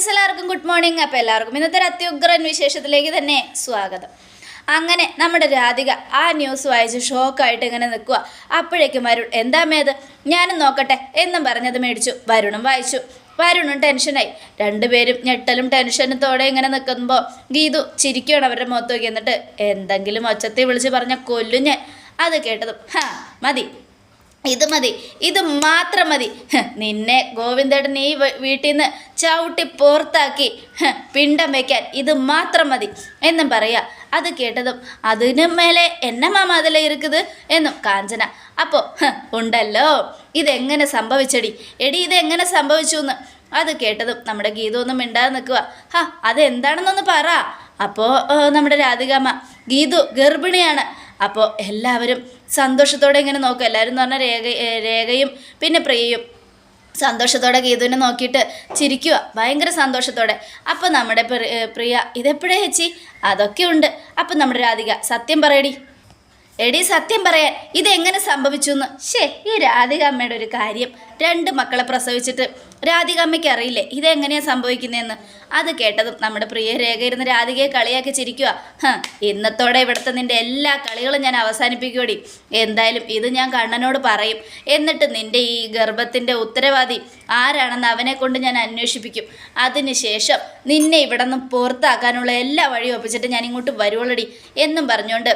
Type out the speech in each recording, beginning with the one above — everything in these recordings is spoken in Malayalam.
ഫ്രണ്ട്സ് എല്ലാവർക്കും ഗുഡ് മോർണിംഗ് അപ്പോൾ എല്ലാവർക്കും ഇന്നത്തെ ഒരു അത്യുഗ്രൻ വിശേഷത്തിലേക്ക് തന്നെ സ്വാഗതം. അങ്ങനെ നമ്മുടെ രാധിക ആ ന്യൂസ് വായിച്ച് ഷോക്കായിട്ട് ഇങ്ങനെ നിൽക്കുക അപ്പോഴേക്കും വരുൺ എന്താ മേത് ഞാനും നോക്കട്ടെ എന്നും പറഞ്ഞത് മേടിച്ചു. വരുണും വായിച്ചു. വരുണും ടെൻഷനായി രണ്ടുപേരും ഞെട്ടലും ടെൻഷനത്തോടെ ഇങ്ങനെ നിൽക്കുമ്പോൾ ഗീതു ചിരിക്കുകയാണ് അവരുടെ മുഖത്ത് നോക്കി. എന്നിട്ട് എന്തെങ്കിലും ഒച്ചത്തിൽ വിളിച്ച് പറഞ്ഞ കൊല്ലും ഞാൻ. അത് കേട്ടതും ഹാ മതി. ഇത് മതി ഇത് മാത്രം മതി. നിന്നെ ഗോവിന്ദേട്ടൻ ഈ വീട്ടിൽ നിന്ന് ചവിട്ടി പുറത്താക്കി പിണ്ടം വയ്ക്കാൻ ഇത് മാത്രം മതി എന്നും പറയാ. അത് കേട്ടതും അതിനു മേലെ എന്നെ മാമ അതിൽ ഇരിക്കുന്നത് എന്നും കാഞ്ചന. അപ്പോൾ ഉണ്ടല്ലോ. ഇതെങ്ങനെ സംഭവിച്ചടി? എടി ഇതെങ്ങനെ സംഭവിച്ചു എന്ന് അത് കേട്ടതും നമ്മുടെ ഗീത ഒന്നും മിണ്ടാതെ നിൽക്കുക ഹാ അതെന്താണെന്നൊന്ന് പറ. അപ്പോൾ നമ്മുടെ രാധികാമ്മ ഗീതു ഗർഭിണിയാണ്. അപ്പോൾ എല്ലാവരും സന്തോഷത്തോടെ ഇങ്ങനെ നോക്കുക. എല്ലാവരും എന്ന് പറഞ്ഞാൽ രേഖ രേഖയും പിന്നെ പ്രിയയും. സന്തോഷത്തോടെ ഗീതുവിനെ നോക്കിയിട്ട് ചിരിക്കുക. ഭയങ്കര സന്തോഷത്തോടെ. അപ്പോൾ നമ്മുടെ പ്രിയ ഇതെപ്പോഴേ ചേച്ചി? അതൊക്കെ ഉണ്ട്. അപ്പം നമ്മുടെ രാധിക സത്യം പറയടി. എടി സത്യം പറയാൻ ഇതെങ്ങനെ സംഭവിച്ചു എന്ന് ഷേ ഈ രാധിക അമ്മയുടെ ഒരു കാര്യം രണ്ട് മക്കളെ പ്രസവിച്ചിട്ട് രാധിക അമ്മയ്ക്ക് അറിയില്ലേ ഇതെങ്ങനെയാ സംഭവിക്കുന്നതെന്ന്? അത് കേട്ടതും നമ്മുടെ പ്രിയ രേഖ ഇരുന്ന് രാധികയെ കളിയാക്കി ചിരിക്കുക ഇന്നത്തോടെ ഇവിടുത്തെ നിന്റെ എല്ലാ കളികളും ഞാൻ അവസാനിപ്പിക്കൂടി എന്തായാലും ഇത് ഞാൻ കണ്ണനോട് പറയും. എന്നിട്ട് നിന്റെ ഈ ഗർഭത്തിന്റെ ഉത്തരവാദി ആരാണെന്ന് അവനെ കൊണ്ട് ഞാൻ അന്വേഷിപ്പിക്കും. അതിനുശേഷം നിന്നെ ഇവിടെ നിന്ന് പുറത്താക്കാനുള്ള എല്ലാ വഴിയും ഒപ്പിച്ചിട്ട് ഞാൻ ഇങ്ങോട്ട് വരുവുള്ളടി എന്നും പറഞ്ഞുകൊണ്ട്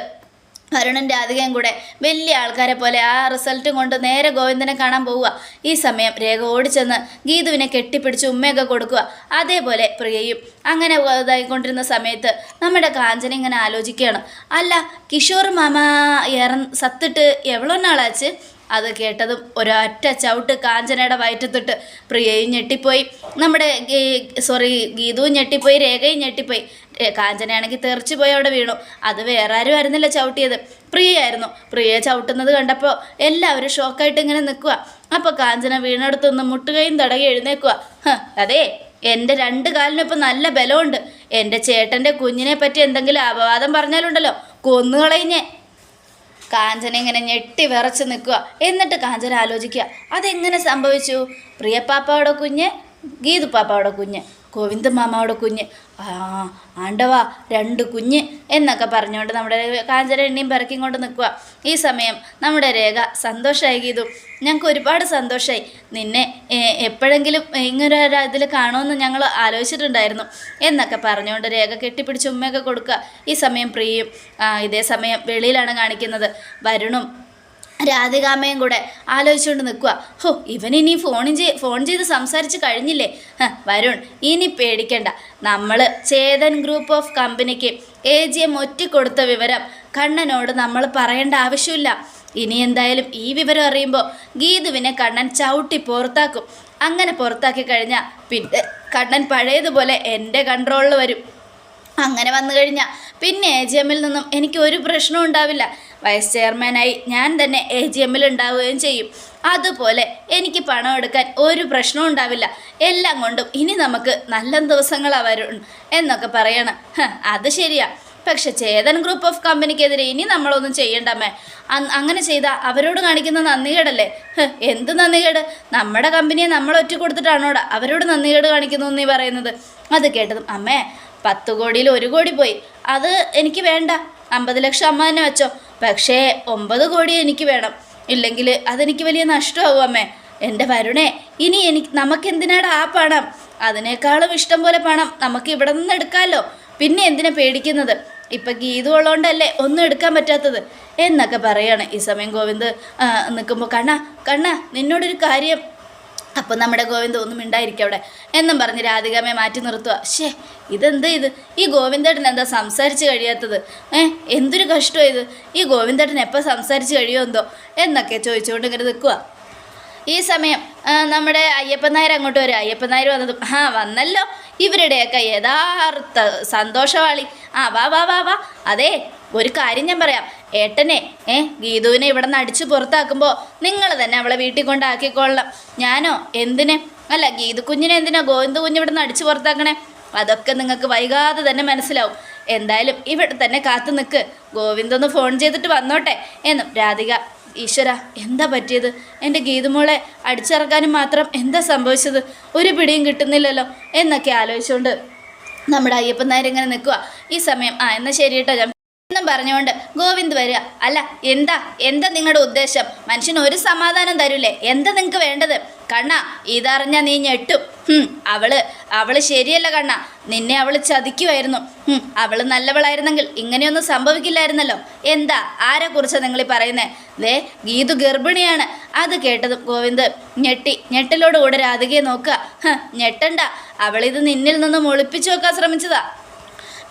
വരുണൻ രാധികയും കൂടെ വലിയ ആൾക്കാരെ പോലെ ആ റിസൾട്ട് കൊണ്ട് നേരെ ഗോവിന്ദനെ കാണാൻ പോവുക. ഈ സമയം രേഖ ഓടിച്ചെന്ന് ഗീതുവിനെ കെട്ടിപ്പിടിച്ച് ഉമ്മയൊക്കെ കൊടുക്കുക. അതേപോലെ പ്രിയയും അങ്ങനെ ഇതായിക്കൊണ്ടിരുന്ന സമയത്ത് നമ്മുടെ കാഞ്ചന ഇങ്ങനെ ആലോചിക്കുകയാണ്. അല്ല കിഷോർ മാമ ഇറ സത്തിട്ട് എവളോ നാളാച്ച്? അത് കേട്ടതും ഒരൊറ്റ ചവിട്ട് കാഞ്ചനയുടെ വയറ്റത്തിട്ട് പ്രിയയും ഞെട്ടിപ്പോയി. നമ്മുടെ സോറി ഗീതുവും ഞെട്ടിപ്പോയി രേഖയും ഞെട്ടിപ്പോയി. കാഞ്ചനയാണെങ്കിൽ തെറിച്ചു പോയി അവിടെ വീണു. അത് വേറെ ആരും ആയിരുന്നില്ല ചവിട്ടിയത്. പ്രിയയായിരുന്നു. പ്രിയയെ ചവിട്ടുന്നത് കണ്ടപ്പോൾ എല്ലാവരും ഷോക്കായിട്ട് ഇങ്ങനെ നിൽക്കുക അപ്പോൾ കാഞ്ചന വീണെടുത്ത് മുട്ടുകയും തടകി എഴുന്നേക്കുക അതെ എന്റെ രണ്ട് കാലിനൊപ്പം നല്ല ബലമുണ്ട്. എന്റെ ചേട്ടന്റെ കുഞ്ഞിനെ പറ്റി എന്തെങ്കിലും അപവാദം പറഞ്ഞാലുണ്ടല്ലോ. കൊന്നുകളഞ്ഞേ കാഞ്ചന ഇങ്ങനെ ഞെട്ടി വിറച്ച് നിൽക്കുക എന്നിട്ട് കാഞ്ചന ആലോചിക്കുക അതെങ്ങനെ സംഭവിച്ചു? പ്രിയപ്പാപ്പാവിടെ കുഞ്ഞ് ഗീതു പാപ്പാവിടെ കുഞ്ഞ്. ഗോവിന്ദ മാമാവിടെ കുഞ്ഞ്. ആണ്ടവാ രണ്ട് കുഞ്ഞ് എന്നൊക്കെ പറഞ്ഞുകൊണ്ട് നമ്മുടെ കാഞ്ചന എണ്ണയും പിറക്കിയും കൊണ്ട് നിൽക്കുക ഈ സമയം നമ്മുടെ രേഖ സന്തോഷമായി ഗീതു. ഞങ്ങൾക്ക് ഒരുപാട് സന്തോഷമായി നിന്നെ എപ്പോഴെങ്കിലും ഇങ്ങനെ ഒരു ഇതിൽ കാണുമെന്ന് ഞങ്ങൾ ആലോചിച്ചിട്ടുണ്ടായിരുന്നു എന്നൊക്കെ പറഞ്ഞുകൊണ്ട് രേഖ കെട്ടിപ്പിടിച്ച് ഉമ്മയൊക്കെ കൊടുക്കുക. ഈ സമയം പ്രിയയും ഇതേ സമയം വെളിയിലാണ് കാണിക്കുന്നത്. വരുണും രാധികാമ്മയും കൂടെ ആലോചിച്ചുകൊണ്ട് നിൽക്കുക. ഹോ ഇവനിനി ഫോണിൻ ചെയ്ത് ഫോൺ ചെയ്ത് സംസാരിച്ച് കഴിഞ്ഞില്ലേ? വരുൺ ഇനി പേടിക്കണ്ട. നമ്മൾ ചേതൻ ഗ്രൂപ്പ് ഓഫ് കമ്പനിക്ക് എ ജി എം ഒറ്റിക്കൊടുത്ത വിവരം കണ്ണനോട് നമ്മൾ പറയേണ്ട ആവശ്യമില്ല. ഇനി എന്തായാലും ഈ വിവരം അറിയുമ്പോൾ ഗീതുവിനെ കണ്ണൻ ചവിട്ടി പുറത്താക്കും. അങ്ങനെ പുറത്താക്കി കഴിഞ്ഞാൽ പിന്നെ കണ്ണൻ പഴയതുപോലെ എന്റെ കൺട്രോളിൽ വരും. അങ്ങനെ വന്നു കഴിഞ്ഞാൽ പിന്നെ എ ജി എമ്മിൽ നിന്നും എനിക്ക് ഒരു പ്രശ്നവും ഉണ്ടാവില്ല. വൈസ് ചെയർമാനായി ഞാൻ തന്നെ എ ജി എമ്മിൽ ഉണ്ടാവുകയും ചെയ്യും. അതുപോലെ എനിക്ക് പണം എടുക്കാൻ ഒരു പ്രശ്നവും ഉണ്ടാവില്ല. എല്ലാം കൊണ്ടും ഇനി നമുക്ക് നല്ല ദിവസങ്ങളാണ് വരും എന്നൊക്കെ പറയണം. അത് ശരിയാ. പക്ഷെ ചേതൻ ഗ്രൂപ്പ് ഓഫ് കമ്പനിക്കെതിരെ ഇനി നമ്മളൊന്നും ചെയ്യണ്ടമ്മേ. അങ്ങനെ ചെയ്താൽ അവരോട് കാണിക്കുന്ന നന്ദികേടല്ലേ? എന്ത് നന്ദികേട്? നമ്മുടെ കമ്പനിയെ നമ്മൾ ഒറ്റ കൊടുത്തിട്ടാണോടാ അവരോട് നന്ദികേട് കാണിക്കുന്നു നീ പറയുന്നത്. അത് കേട്ടതും അമ്മേ പത്ത് കോടിയിൽ ഒരു കോടി പോയി. അത് എനിക്ക് വേണ്ട. അമ്പത് ലക്ഷം അമ്മ തന്നെ വെച്ചോ. പക്ഷേ ഒമ്പത് കോടി എനിക്ക് വേണം. ഇല്ലെങ്കിൽ അതെനിക്ക് വലിയ നഷ്ടമാവും അമ്മേ. എന്റെ വരുണേ ഇനി എനിക്ക് നമുക്കെന്തിനാണ് ആ പണം? അതിനേക്കാളും ഇഷ്ടം പോലെ പണം നമുക്ക് ഇവിടെ നിന്ന് എടുക്കാമല്ലോ പിന്നെ എന്തിനാ പേടിക്കുന്നത്? ഇപ്പം ഗീതു ഉള്ളതുകൊണ്ടല്ലേ ഒന്നും എടുക്കാൻ പറ്റാത്തത്? എന്നൊക്കെ പറയാണ് ഈ സമയം ഗോവിന്ദ്. നിൽക്കുമ്പോൾ കണ്ണ കണ്ണ നിന്നോടൊരു കാര്യം അപ്പം നമ്മുടെ ഗോവിന്ദ ഒന്നും മിണ്ടായിരിക്കും അവിടെ. എന്നും പറഞ്ഞ് രാധികാമ്മയെ മാറ്റി നിർത്തുക ഷേ ഇതെന്താ ഇത്? ഈ ഗോവിന്ദേട്ടൻ എന്താ സംസാരിച്ച് കഴിയാത്തത്? ഏ എന്തൊരു കഷ്ടമാണ് ഇത്? ഈ ഗോവിന്ദേട്ടൻ എപ്പോൾ സംസാരിച്ച് കഴിയുമോ എന്തോ? എന്നൊക്കെ ചോദിച്ചുകൊണ്ട് ഇങ്ങനെ നിൽക്കുക ഈ സമയം നമ്മുടെ അയ്യപ്പൻ നായർ അങ്ങോട്ട് വരും. അയ്യപ്പൻ നായർ വന്നതും ആ വന്നല്ലോ. ഇവരുടെയൊക്കെ യഥാർത്ഥ സന്തോഷവാളി. ആ വാ വാ വാ വാ. അതെ ഒരു കാര്യം ഞാൻ പറയാം. ഏട്ടനെ ഏ ഗീതുവിനെ ഇവിടെ നിന്ന് അടിച്ചു പുറത്താക്കുമ്പോൾ നിങ്ങൾ തന്നെ അവളെ വീട്ടിൽ കൊണ്ടാക്കിക്കൊള്ളാം ഞാനോ എന്തിനെ? അല്ല ഗീതു കുഞ്ഞിനെ എന്തിനാ ഗോവിന്ദ കുഞ്ഞ് ഇവിടെ നിന്ന് അടിച്ചു പുറത്താക്കണേ? അതൊക്കെ നിങ്ങൾക്ക് വൈകാതെ തന്നെ മനസ്സിലാവും. എന്തായാലും ഇവിടെ തന്നെ കാത്തു നിൽക്ക് ഗോവിന്ദൊന്ന് ഫോൺ ചെയ്തിട്ട് വന്നോട്ടെ. എന്നും രാധിക ഈശ്വര എന്താ പറ്റിയത്? എന്റെ ഗീതുമോളെ അടിച്ചിറക്കാനും മാത്രം എന്താ സംഭവിച്ചത്? ഒരു പിടിയും കിട്ടുന്നില്ലല്ലോ എന്നൊക്കെ ആലോചിച്ചുകൊണ്ട് നമ്മുടെ അയ്യപ്പൻ നായരിങ്ങനെ നിൽക്കുക ഈ സമയം ആ എന്നാൽ ശരി കേട്ടോ ഞാൻ എന്നും പറഞ്ഞുകൊണ്ട് ഗോവിന്ദ് വരിക. അല്ല എന്താ എന്താ നിങ്ങളുടെ ഉദ്ദേശം? മനുഷ്യന് ഒരു സമാധാനം തരൂലേ? എന്താ നിങ്ങൾക്ക് വേണ്ടത്? കണ്ണ ഇതറിഞ്ഞ നീ ഞെട്ടും. അവൾ അവൾ ശരിയല്ല കണ്ണ. നിന്നെ അവൾ ചതിക്കുമായിരുന്നു അവൾ നല്ലവളായിരുന്നെങ്കിൽ ഇങ്ങനെയൊന്നും സംഭവിക്കില്ലായിരുന്നല്ലോ. എന്താ ആരെ കുറിച്ചാണ് നിങ്ങൾ ഈ പറയുന്നേ? ദേ ഗീതു ഗർഭിണിയാണ്. അത് കേട്ടതും ഗോവിന്ദ് ഞെട്ടി. ഞെട്ടിലോട് കൂടെ രാധികയെ നോക്കുക. ഞെട്ടണ്ട. അവളിത് നിന്നിൽ നിന്നും ഒളിപ്പിച്ചു വെക്കാൻ ശ്രമിച്ചതാ.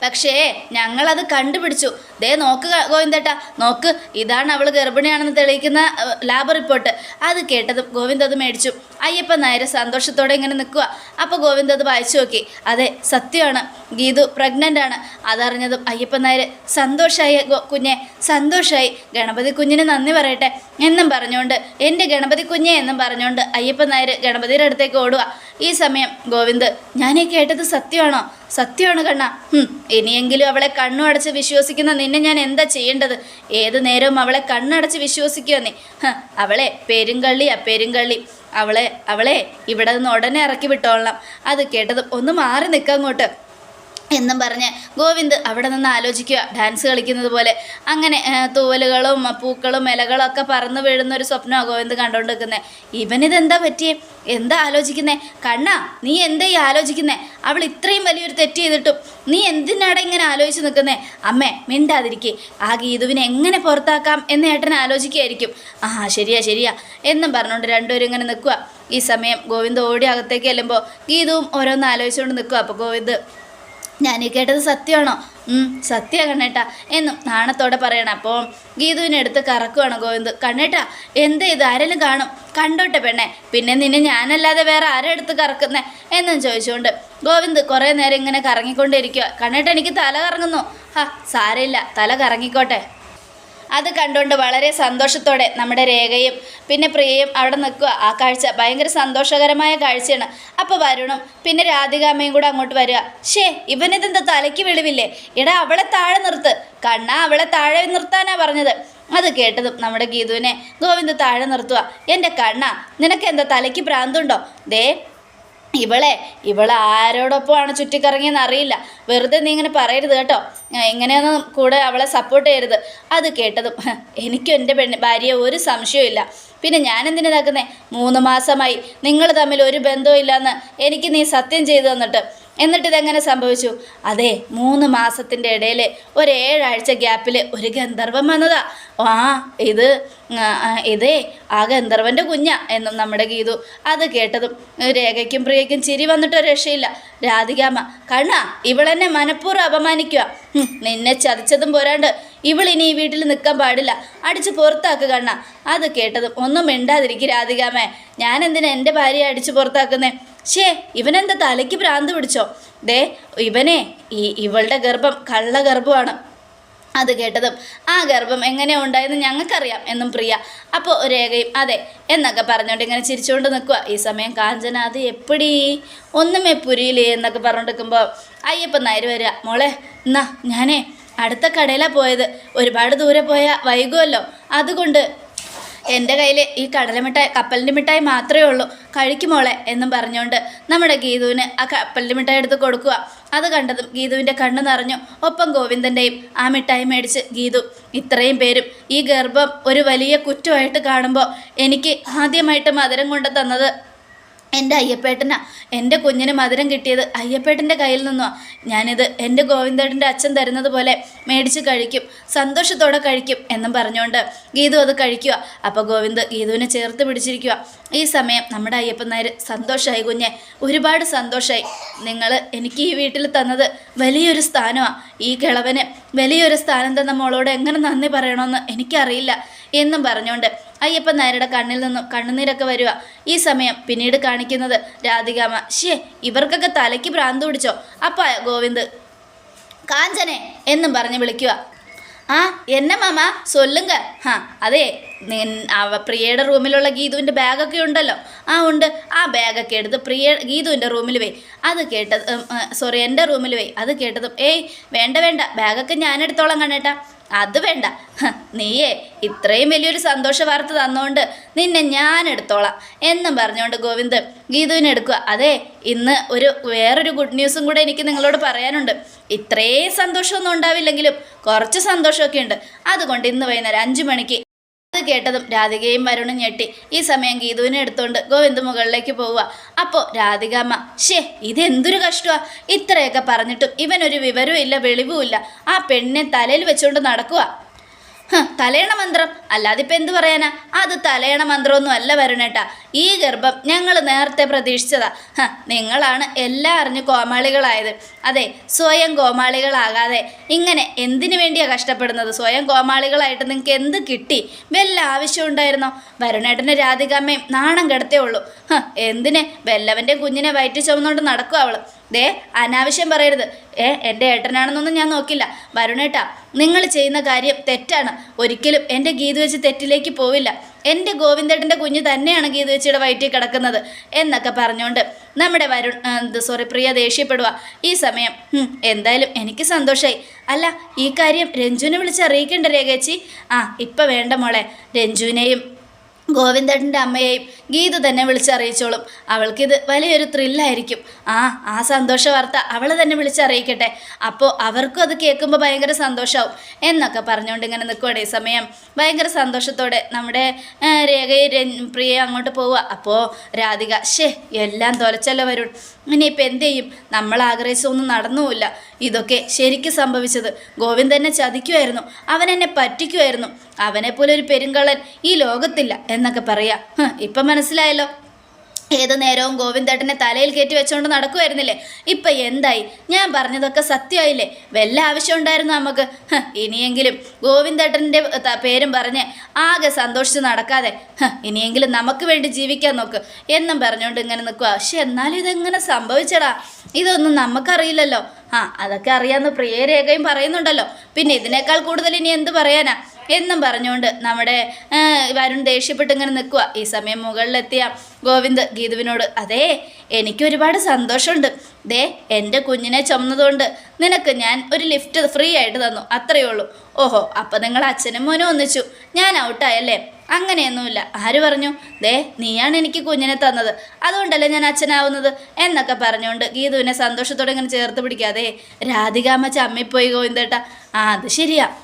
പക്ഷേ ഞങ്ങളത് കണ്ടുപിടിച്ചു. ദേ നോക്ക് ഗോവിന്ദേട്ട നോക്ക്. ഇതാണ് അവൾ ഗർഭിണിയാണെന്ന് തെളിയിക്കുന്ന ലാബ് റിപ്പോർട്ട്. അത് കേട്ടത് ഗോവിന്ദ് അത് മേടിച്ചു. അയ്യപ്പ നായർ സന്തോഷത്തോടെ ഇങ്ങനെ നിൽക്കുക അപ്പോൾ ഗോവിന്ദ് അത് വായിച്ചു നോക്കി. അതെ സത്യമാണ്. ഗീതു പ്രഗ്നന്റ് ആണ്. അതറിഞ്ഞതും അയ്യപ്പൻ നായർ സന്തോഷമായി കുഞ്ഞെ സന്തോഷമായി ഗണപതി കുഞ്ഞിന് നന്ദി പറയട്ടെ എന്നും പറഞ്ഞുകൊണ്ട് എന്റെ ഗണപതി കുഞ്ഞെ എന്നും പറഞ്ഞുകൊണ്ട് അയ്യപ്പൻ നായർ ഗണപതിയുടെ അടുത്തേക്ക് ഓടുക. ഈ സമയം ഗോവിന്ദ് ഞാനീ കേട്ടത് സത്യമാണോ? സത്യമാണ് കണ്ണ. ഇനിയെങ്കിലും അവളെ കണ്ണു അടച്ച് വിശ്വസിക്കുന്ന നിന്നെ ഞാൻ എന്താ ചെയ്യേണ്ടത്? ഏത് നേരവും അവളെ കണ്ണടച്ച് വിശ്വസിക്കുക നീ. അവളെ പെരുങ്കള്ളിയാ പെരുങ്കള്ളി. അവളെ അവളെ ഇവിടെ നിന്ന് ഉടനെ ഇറക്കി വിട്ടോളണം. അത് കേട്ടത് ഒന്ന് മാറി നിൽക്കാം അങ്ങോട്ട്. എന്നും പറഞ്ഞ് ഗോവിന്ദ് അവിടെ നിന്ന് ആലോചിക്കുക. ഡാൻസ് കളിക്കുന്നത് പോലെ. അങ്ങനെ തൂവലുകളും പൂക്കളും ഇലകളും ഒക്കെ പറന്ന് വീഴുന്ന ഒരു സ്വപ്നമാണ് ഗോവിന്ദ് കണ്ടുകൊണ്ട് നിൽക്കുന്നത് ഇവനിതെന്താ പറ്റിയേ? എന്താ ആലോചിക്കുന്നേ? കണ്ണാ നീ എന്താ ഈ ആലോചിക്കുന്നേ? അവൾ ഇത്രയും വലിയൊരു തെറ്റ് ചെയ്തിട്ടും നീ എന്തിനാടെ ഇങ്ങനെ ആലോചിച്ച് നിൽക്കുന്നേ? അമ്മേ മിണ്ടാതിരിക്കെ. ആ ഗീതുവിനെ എങ്ങനെ പുറത്താക്കാം എന്ന് ഏട്ടൻ ആലോചിക്കുകയായിരിക്കും. ആ ശരിയാ ശരിയാ. എന്നും പറഞ്ഞുകൊണ്ട് രണ്ടുപേരും ഇങ്ങനെ നിൽക്കുക ഈ സമയം ഗോവിന്ദ് ഓടി അകത്തേക്ക് ചെല്ലുമ്പോൾ ഗീതുവും ഓരോന്ന് ആലോചിച്ചുകൊണ്ട് നിൽക്കുക അപ്പോൾ ഗോവിന്ദ് ഞാൻ ഈ കേട്ടത് സത്യമാണോ? സത്യ കണ്ണേട്ട എന്നും നാണത്തോടെ പറയണം. അപ്പോൾ ഗീതുവിനെ എടുത്ത് കറക്കുവാണ് ഗോവിന്ദ്? കണ്ണേട്ട എന്ത് ഇത്? ആരെങ്കിലും കാണും? കണ്ടോട്ടെ പെണ്ണെ. പിന്നെ നിന്നെ ഞാനല്ലാതെ വേറെ ആരെ എടുത്ത് കറക്കുന്നേ? എന്നും ചോദിച്ചുകൊണ്ട് ഗോവിന്ദ് കുറേ നേരം ഇങ്ങനെ കറങ്ങിക്കൊണ്ടിരിക്കുക കണ്ണേട്ട എനിക്ക് തല കറങ്ങുന്നു. ഹാ സാരമില്ല. തല കറങ്ങിക്കോട്ടെ. അത് കണ്ടുകൊണ്ട് വളരെ സന്തോഷത്തോടെ നമ്മുടെ രേഖയും പിന്നെ പ്രിയയും അവിടെ നിൽക്കുക. ആ കാഴ്ച ഭയങ്കര സന്തോഷകരമായ കാഴ്ചയാണ്. അപ്പോൾ വരുണും പിന്നെ രാധികാമ്മയും കൂടെ അങ്ങോട്ട് വരിക. ഷേ ഇവനിതെന്താ തലയ്ക്ക് വിളിവില്ലേ? എടാ അവളെ താഴെ നിർത്ത്. കണ്ണാ അവളെ താഴെ നിർത്താനാ പറഞ്ഞത്. അത് കേട്ടതും നമ്മുടെ ഗീതുവിനെ ഗോവിന്ദ് താഴെ നിർത്തുക. എന്റെ കണ്ണ നിനക്ക് എന്താ തലയ്ക്ക് ഭ്രാന്തുണ്ടോ? ദേ ഇവളെ ഇവളെ ആരോടൊപ്പമാണ് ചുറ്റിക്കറങ്ങിയെന്ന് അറിയില്ല. വെറുതെ നീ ഇങ്ങനെ പറയരുത് കേട്ടോ. എങ്ങനെയൊന്നും കൂടെ അവളെ സപ്പോർട്ട് ചെയ്യരുത്. അത് കേട്ടതും "ഹ, എനിക്കും എന്റെ പെണ്ണ് ഭാര്യയെ ഒരു സംശയവും പിന്നെ ഞാൻ എന്തിനാ ഇതാക്കുന്നേ മൂന്ന് മാസമായി നിങ്ങൾ തമ്മിൽ ഒരു ബന്ധവും ഇല്ലയെന്ന് എനിക്ക് നീ സത്യം ചെയ്തു തന്നിട്ട്. എന്നിട്ട് ഇതെങ്ങനെ സംഭവിച്ചു? അതെ മൂന്ന് മാസത്തിന്റെ ഇടയിൽ ഒരു ഏഴാഴ്ച ഗ്യാപ്പിൽ ഒരു ഗന്ധർവം വന്നതാ. ആ ഇത് ഇതേ ആ ഗന്ധർവന്റെ കുഞ്ഞാ എന്നും നമ്മുടെ ഗീതു അത് കേട്ടതും രേഖയ്ക്കും പ്രിയയ്ക്കും ചിരി വന്നിട്ട് രക്ഷയില്ല. രാധികാമ്മ കണ്ണ ഇവളെന്നെ മനഃപൂർവം അപമാനിക്കുക. നിന്നെ ചതിച്ചതും പോരാണ്ട് ഇവളിനി ഈ വീട്ടിൽ നിൽക്കാൻ പാടില്ല. അടിച്ച് പുറത്താക്കുക കണ്ണ. അത് കേട്ടതും ഒന്നും മിണ്ടാതിരിക്കും രാധികാമ്മേ. ഞാൻ എന്തിനാ എന്റെ ഭാര്യയെ അടിച്ച് പുറത്താക്കുന്നേ? ഷേ ഇവനെന്താ തലയ്ക്ക് ഭ്രാന്ത് പിടിച്ചോ? ദേ ഇവനെ ഈ ഇവളുടെ ഗർഭം കള്ള ഗർഭമാണ്. അത് കേട്ടതും ആ ഗർഭം എങ്ങനെ ഉണ്ടായെന്ന് ഞങ്ങൾക്കറിയാം എന്നും പ്രിയ. അപ്പോൾ രേഖയും അതെ എന്നൊക്കെ പറഞ്ഞുകൊണ്ട് ഇങ്ങനെ ചിരിച്ചുകൊണ്ട് നിൽക്കുക ഈ സമയം കാഞ്ചന അത് എപ്പടി? ഒന്നുമേ പുരിയില്ലേ എന്നൊക്കെ പറഞ്ഞുകൊണ്ട് നിൽക്കുമ്പോൾ അയ്യപ്പൻ നായർ വരിക മോളെ എന്നാ ഞാനേ അടുത്ത കടയിലാണ് പോയത്. ഒരുപാട് ദൂരെ പോയാൽ വൈകുമല്ലോ അതുകൊണ്ട് എന്റെ കയ്യിൽ ഈ കടലമിഠായി കപ്പലിന്റെ മിഠായി മാത്രമേ ഉള്ളൂ. കഴിക്കുമോളെ എന്നും പറഞ്ഞുകൊണ്ട് നമ്മുടെ ഗീതുവിന് ആ കപ്പലിന്റെ മിഠായി എടുത്ത് കൊടുക്കുക. അത് കണ്ടതും ഗീതുവിന്റെ കണ്ണ് നിറഞ്ഞു. ഒപ്പം ഗോവിന്ദന്റെയും ആ മിഠായി മേടിച്ച് ഗീതു ഇത്രയും പേരും ഈ ഗർഭം ഒരു വലിയ കുറ്റമായിട്ട് കാണുമ്പോൾ എനിക്ക് ആദ്യമായിട്ട് മധുരം കൊണ്ട് തന്നത് എന്റെ അയ്യപ്പേട്ടനാ. എന്റെ കുഞ്ഞിന് മധുരം കിട്ടിയത് അയ്യപ്പേട്ടന്റെ കയ്യിൽ നിന്നോ. ഞാനിത് എന്റെ ഗോവിന്ദേട്ടന്റെ അച്ഛൻ തരുന്നത് പോലെ മേടിച്ച് കഴിക്കും സന്തോഷത്തോടെ കഴിക്കും എന്നും പറഞ്ഞുകൊണ്ട് ഗീതു അത് കഴിക്കുക അപ്പോൾ ഗോവിന്ദ് ഗീതുവിനെ ചേർത്ത് പിടിച്ചിരിക്കുക ഈ സമയം നമ്മുടെ അയ്യപ്പൻ നായർ സന്തോഷമായി കുഞ്ഞെ. ഒരുപാട് സന്തോഷമായി നിങ്ങൾ എനിക്ക് ഈ വീട്ടിൽ തന്നത് വലിയൊരു സ്ഥാനമാണ് ഈ കിളവന് വലിയൊരു സ്ഥാനം തന്ന മോളോട് എങ്ങനെ നന്ദി പറയണമെന്ന് എനിക്കറിയില്ല എന്നും പറഞ്ഞുകൊണ്ട് അയ്യപ്പൻ നായരുടെ കണ്ണിൽ നിന്നും കണ്ണുനീരൊക്കെ വരിക ഈ സമയം പിന്നീട് കാണിക്കുന്നത് രാധികാമ ഷേ ഇവർക്കൊക്കെ തലയ്ക്ക് ഭ്രാന്ത് പിടിച്ചോ? അപ്പ ഗോവിന്ദ്. കാഞ്ചനെ എന്നും പറഞ്ഞ് വിളിക്കുക ആ എന്നെ മാമ സൊല്ലുങ്ക. ഹാ അതെ അവ പ്രിയയുടെ റൂമിലുള്ള ഗീതുവിന്റെ ബാഗൊക്കെ ഉണ്ടല്ലോ. ആ ഉണ്ട്. ആ ബാഗൊക്കെ എടുത്ത് പ്രിയ ഗീതുവിന്റെ റൂമിൽ പോയി അത് കേട്ടത് സോറി എന്റെ റൂമിൽ പോയി അത് കേട്ടതും ഏയ് വേണ്ട വേണ്ട. ബാഗൊക്കെ ഞാൻ എടുത്തോളാം കണ്ണേട്ടാ. അത് വേണ്ട. നീയേ ഇത്രയും വലിയൊരു സന്തോഷ വാർത്ത തന്നുകൊണ്ട് നിന്നെ ഞാൻ എടുത്തോളാം എന്നും പറഞ്ഞുകൊണ്ട് ഗോവിന്ദ് ഗീതുവിനെ എടുക്കുക. അതെ ഇന്ന് ഒരു വേറൊരു ഗുഡ് ന്യൂസും കൂടെ എനിക്ക് നിങ്ങളോട് പറയാനുണ്ട്. ഇത്രയും സന്തോഷമൊന്നും ഉണ്ടാവില്ലെങ്കിലും കുറച്ച് സന്തോഷമൊക്കെ ഉണ്ട്. അതുകൊണ്ട് ഇന്ന് വൈകുന്നേരം അഞ്ചു മണിക്ക് അത് കേട്ടതും രാധികയും വരുണും ഞെട്ടി. ഈ സമയം ഗീതുവിനെ എടുത്തുകൊണ്ട് ഗോവിന്ദ് മുകളിലേക്ക് പോവുക. അപ്പോൾ രാധികാമ്മ ഷേ ഇതെന്തൊരു കഷ്ടമാ ഇത്രയൊക്കെ പറഞ്ഞിട്ടും ഇവനൊരു വിവരവും ഇല്ല വെളിവുമില്ല. ആ പെണ്ണിനെ തലയിൽ വെച്ചുകൊണ്ട് നടക്കുക തലയണ മന്ത്രം. അല്ലാതെ ഇപ്പം എന്ത് പറയാനാ? അത് തലയണ മന്ത്രമൊന്നും അല്ല വരുണേട്ടാ. ഈ ഗർഭം ഞങ്ങൾ നേരത്തെ പ്രതീക്ഷിച്ചതാ. നിങ്ങളാണ് എല്ലാം അറിഞ്ഞ് കോമാളികളായത്. അതെ സ്വയം കോമാളികളാകാതെ. ഇങ്ങനെ എന്തിനു വേണ്ടിയാണ് കഷ്ടപ്പെടുന്നത്? സ്വയം കോമാളികളായിട്ട് നിങ്ങൾക്ക് എന്ത് കിട്ടി? വല്ല ആവശ്യം ഉണ്ടായിരുന്നോ? വരുണേട്ടന്റെ രാധികാമ്മയും നാണം കിടത്തേ ഉള്ളൂ. എന്തിന്? വല്ലവന്റെ കുഞ്ഞിനെ വയറ്റി ചുമന്നുകൊണ്ട് നടക്കുക അവൾ. ദേ അനാവശ്യം പറയരുത്. ഏ എന്റെ ഏട്ടനാണെന്നൊന്നും ഞാൻ നോക്കില്ല. വരുണേട്ടാ നിങ്ങൾ ചെയ്യുന്ന കാര്യം തെറ്റാണ്. ഒരിക്കലും എന്റെ ഗീതു വെച്ച് തെറ്റിലേക്ക് പോവില്ല. എന്റെ ഗോവിന്ദേട്ടന്റെ കുഞ്ഞ് തന്നെയാണ് ഗീതു വെച്ചിയുടെ വയറ്റിൽ കിടക്കുന്നത് എന്നൊക്കെ പറഞ്ഞുകൊണ്ട് നമ്മുടെ വരുൺ സോറി പ്രിയ ദേഷ്യപ്പെടുക ഈ സമയം എന്തായാലും എനിക്ക് സന്തോഷമായി അല്ല ഈ കാര്യം രഞ്ജുവിനെ വിളിച്ച് അറിയിക്കേണ്ട രേഖേച്ചി? ആ ഇപ്പം വേണ്ട മോളെ. രഞ്ജുവിനെയും ഗോവിന്ദന്റെ അമ്മയെയും ഗീത തന്നെ വിളിച്ചറിയിച്ചോളും. അവൾക്കിത് വലിയൊരു ത്രില്ലായിരിക്കും. ആ ആ സന്തോഷ വാർത്ത അവൾ തന്നെ വിളിച്ചറിയിക്കട്ടെ. അപ്പോൾ അവർക്കും അത് കേൾക്കുമ്പോൾ ഭയങ്കര സന്തോഷമാവും എന്നൊക്കെ പറഞ്ഞുകൊണ്ട് ഇങ്ങനെ നിൽക്കുവാണ് ഈ സമയം. ഭയങ്കര സന്തോഷത്തോടെ നമ്മുടെ രേഖയും പ്രിയ അങ്ങോട്ട് പോവുക. അപ്പോൾ രാധിക ഷേ എല്ലാം തൊലച്ചല്ലോ വരും ഇനിയിപ്പോൾ എന്ത് ചെയ്യും? നമ്മൾ ആഗ്രഹിച്ചൊന്നും നടന്നുമില്ല ഇതൊക്കെ ശരിക്കും സംഭവിച്ചത്. ഗോവിന്ദ് എന്നെ ചതിക്കുമായിരുന്നു. അവൻ എന്നെ പറ്റിക്കുമായിരുന്നു. അവനെപ്പോലെ ഒരു പെരുങ്കള്ളൻ ഈ ലോകത്തില്ല എന്നൊക്കെ പറയാ. ഇപ്പം മനസ്സിലായല്ലോ. ഏത് നേരവും ഗോവിന്ദേട്ടനെ തലയിൽ കയറ്റി വെച്ചുകൊണ്ട് നടക്കുമായിരുന്നില്ലേ? ഇപ്പം എന്തായി? ഞാൻ പറഞ്ഞതൊക്കെ സത്യമായില്ലേ? വല്ല ആവശ്യം ഉണ്ടായിരുന്നു നമുക്ക്? ഇനിയെങ്കിലും ഗോവിന്ദേട്ടന്റെ പേരും പറഞ്ഞ് ആകെ സന്തോഷിച്ച് നടക്കാതെ. ഇനിയെങ്കിലും നമുക്ക് വേണ്ടി ജീവിക്കാൻ നോക്ക്. എന്നും പറഞ്ഞുകൊണ്ട് ഇങ്ങനെ നിൽക്കുക പക്ഷെ എന്നാലും ഇതെങ്ങനെ സംഭവിച്ചടാ? ഇതൊന്നും നമുക്കറിയില്ലല്ലോ. ആ അതൊക്കെ അറിയാമെന്ന് പ്രിയരേഖയും പറയുന്നുണ്ടല്ലോ. പിന്നെ ഇതിനേക്കാൾ കൂടുതൽ ഇനി എന്ത് പറയാനാ? എന്നും പറഞ്ഞുകൊണ്ട് നമ്മുടെ വരുൺ ദേഷ്യപ്പെട്ട് ഇങ്ങനെ നിൽക്കുക ഈ സമയം മുകളിലെത്തിയ ഗോവിന്ദ് ഗീതുവിനോട് അതെ എനിക്കൊരുപാട് സന്തോഷമുണ്ട്. ദേ എന്റെ കുഞ്ഞിനെ ചുമന്നതുകൊണ്ട് നിനക്ക് ഞാൻ ഒരു ലിഫ്റ്റ് ഫ്രീ ആയിട്ട് തന്നു. അത്രയേ ഉള്ളൂ. ഓഹോ അപ്പം നിങ്ങൾ അച്ഛനും മോനും ഒന്നിച്ചു. ഞാൻ ഔട്ടായല്ലേ? അങ്ങനെയൊന്നുമില്ല. ആര് പറഞ്ഞു? ദേ നീയാണ് എനിക്ക് കുഞ്ഞിനെ തന്നത്. അതുകൊണ്ടല്ലേ ഞാൻ അച്ഛനാവുന്നത്? എന്നൊക്കെ പറഞ്ഞുകൊണ്ട് ഗീതുവിനെ സന്തോഷത്തോടെ ഇങ്ങനെ ചേർത്ത് പിടിക്കാതെ രാധികാമ്മ ചമ്മിപ്പോയി ഗോവിന്ദേട്ട. ആ അത് ശരിയാ.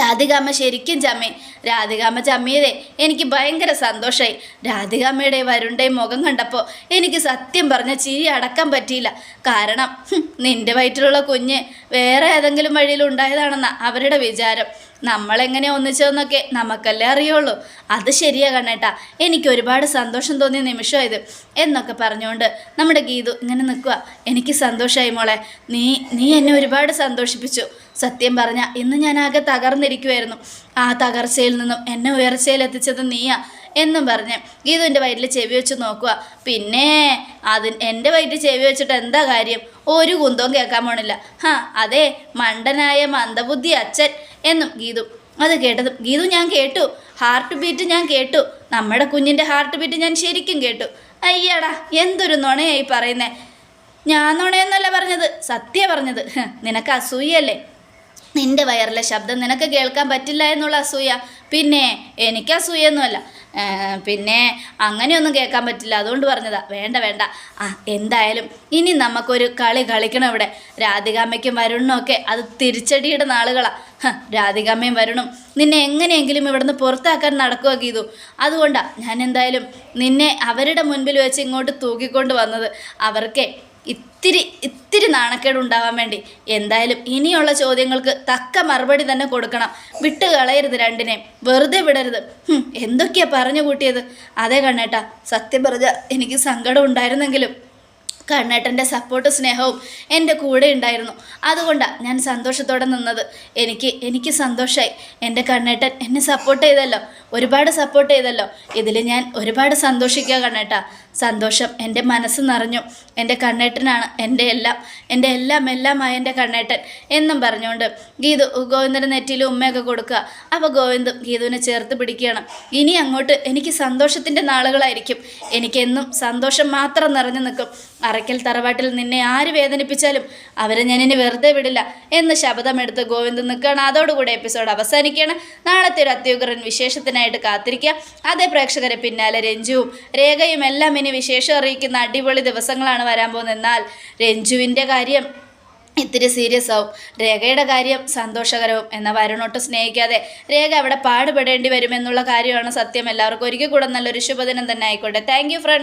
രാധികാമ്മ ശരിക്കും ചമ്മി. രാധികാമ്മ ചമ്മിയതേ എനിക്ക് ഭയങ്കര സന്തോഷമായി രാധികാമ്മയുടെ വരുണ്ടേയും മുഖം കണ്ടപ്പോൾ എനിക്ക് സത്യം പറഞ്ഞ ചിരി അടക്കാൻ പറ്റിയില്ല. കാരണം നിന്റെ വയറ്റിലുള്ള കുഞ്ഞ് വേറെ ഏതെങ്കിലും വഴിയിൽ ഉണ്ടായതാണെന്നാണ് അവരുടെ വിചാരം. നമ്മളെങ്ങനെ ഒന്നിച്ചതെന്നൊക്കെ നമുക്കല്ലേ അറിയുള്ളൂ. അത് ശരിയാ കണ്ണേട്ടാ. എനിക്ക് ഒരുപാട് സന്തോഷം തോന്നിയ നിമിഷം എന്നൊക്കെ പറഞ്ഞുകൊണ്ട് നമ്മുടെ ഗീതു ഇങ്ങനെ നിൽക്കുക എനിക്ക് സന്തോഷമായി മോളെ. നീ നീ എന്നെ ഒരുപാട് സന്തോഷിപ്പിച്ചു. സത്യം പറഞ്ഞ ഇന്ന് ഞാൻ ആകെ തകർന്നിരിക്കുമായിരുന്നു ആ തകർച്ചയിൽ നിന്നും എന്നെ ഉയർച്ചയിലെത്തിച്ചത് നീയാ എന്നും പറഞ്ഞ് ഗീതുവിന്റെ വയറ്റിൽ ചെവി വെച്ച് നോക്കുക. പിന്നെ അതിന് എന്റെ വയറ്റിൽ ചെവി വെച്ചിട്ട് എന്താ കാര്യം? ഒരു കുന്തവും കേൾക്കാൻ പോണില്ല. ഹാ അതെ മണ്ടനായ മന്ദബുദ്ധി അച്ഛൻ എന്നും ഗീതു. അത് കേട്ടതും ഗീതു ഞാൻ കേട്ടു. ഹാർട്ട് ബീറ്റ് ഞാൻ കേട്ടു. നമ്മുടെ കുഞ്ഞിന്റെ ഹാർട്ട് ബീറ്റ് ഞാൻ ശരിക്കും കേട്ടു. അയ്യടാ എന്തൊരു നുണയായി പറയുന്നേ. ഞാൻ നുണയെന്നല്ല പറഞ്ഞത് സത്യ പറഞ്ഞത്. നിനക്ക് അസൂയല്ലേ നിന്റെ വയറിലെ ശബ്ദം നിനക്ക് കേൾക്കാൻ പറ്റില്ല എന്നുള്ള അസൂയ. പിന്നെ എനിക്ക് അസൂയൊന്നുമല്ല. പിന്നെ അങ്ങനെയൊന്നും കേൾക്കാൻ പറ്റില്ല. അതുകൊണ്ട് പറഞ്ഞതാ വേണ്ട വേണ്ട. ആ എന്തായാലും ഇനി നമുക്കൊരു കളി കളിക്കണം ഇവിടെ. രാധികാമ്മയ്ക്കും വരുണിനും ഒക്കെ അത് തിരിച്ചടിയുടെ നാളുകളാണ് രാധികാമ്മയും വരുണും നിന്നെ എങ്ങനെയെങ്കിലും ഇവിടുന്ന് പുറത്താക്കാൻ നടക്കുക ഗീതു. അതുകൊണ്ടാണ് ഞാൻ എന്തായാലും നിന്നെ അവരുടെ മുൻപിൽ വെച്ച് ഇങ്ങോട്ട് തൂക്കിക്കൊണ്ട് വന്നത്. അവർക്ക് ഇത്തിരി ഇത്തിരി നാണക്കേട് ഉണ്ടാവാൻ വേണ്ടി. എന്തായാലും ഇനിയുള്ള ചോദ്യങ്ങൾക്ക് തക്ക മറുപടി തന്നെ കൊടുക്കണം. വിട്ട് കളയരുത് രണ്ടിനെ വെറുതെ വിടരുത്. എന്തൊക്കെയാ പറഞ്ഞു കൂട്ടിയത്? അതേ കണ്ണേട്ടാ സത്യം പറഞ്ഞ എനിക്ക് സങ്കടം ഉണ്ടായിരുന്നെങ്കിലും കണ്ണേട്ടന്റെ സപ്പോർട്ട് സ്നേഹവും എന്റെ കൂടെ ഉണ്ടായിരുന്നു. അതുകൊണ്ടാണ് ഞാൻ സന്തോഷത്തോടെ നിന്നത്. എനിക്ക് എനിക്ക് സന്തോഷമായി എന്റെ കണ്ണേട്ടൻ എന്നെ സപ്പോർട്ട് ചെയ്തല്ലോ. ഒരുപാട് സപ്പോർട്ട് ചെയ്തല്ലോ. ഇതിൽ ഞാൻ ഒരുപാട് സന്തോഷിക്കുക കണ്ണേട്ടാ. സന്തോഷം. എന്റെ മനസ്സ് നിറഞ്ഞു. എന്റെ കണ്ണേട്ടനാണ് എന്റെ എല്ലാം. എന്റെ എല്ലാം എല്ലാമായ എന്റെ കണ്ണേട്ടൻ എന്നും പറഞ്ഞുകൊണ്ട് ഗീതു ഗോവിന്ദന്റെ നെറ്റിയിൽ ഉമ്മയൊക്കെ കൊടുക്കുക. അപ്പോൾ ഗോവിന്ദും ഗീതുവിനെ ചേർത്ത് പിടിക്കുകയാണ്. ഇനി അങ്ങോട്ട് എനിക്ക് സന്തോഷത്തിന്റെ നാളുകളായിരിക്കും. എനിക്കെന്നും സന്തോഷം മാത്രം നിറഞ്ഞു നിൽക്കും. അറയ്ക്കൽ തറവാട്ടിൽ നിന്നെ ആര് വേദനിപ്പിച്ചാലും അവരെ ഞാനിനി വെറുതെ വിടില്ല എന്ന് ശബ്ദമെടുത്ത് ഗോവിന്ദ് നിൽക്കുകയാണ്. അതോടുകൂടി എപ്പിസോഡ് അവസാനിക്കുകയാണ്. നാളത്തെ ഒരു അത്യുഗ്രൻ വിശേഷത്തിനായിട്ട് കാത്തിരിക്കുക. അതേ പ്രേക്ഷകരെ പിന്നാലെ രഞ്ജുവും രേഖയും എല്ലാം ഇനി വിശേഷം അറിയിക്കുന്ന അടിപൊളി ദിവസങ്ങളാണ് വരാൻ പോകുന്നത്. എന്നാൽ രഞ്ജുവിന്റെ കാര്യം ഇത്തിരി സീരിയസ് ആവും. രേഖയുടെ കാര്യം സന്തോഷകരവും. എന്നാൽ വരുണോട്ട് സ്നേഹിക്കാതെ രേഖ അവിടെ പാടുപെടേണ്ടി വരുമെന്നുള്ള കാര്യമാണ് സത്യം. എല്ലാവർക്കും ഒരിക്കൽ കൂടെ നല്ലൊരു ശുഭദിനം തന്നെ ആയിക്കോട്ടെ. Thank front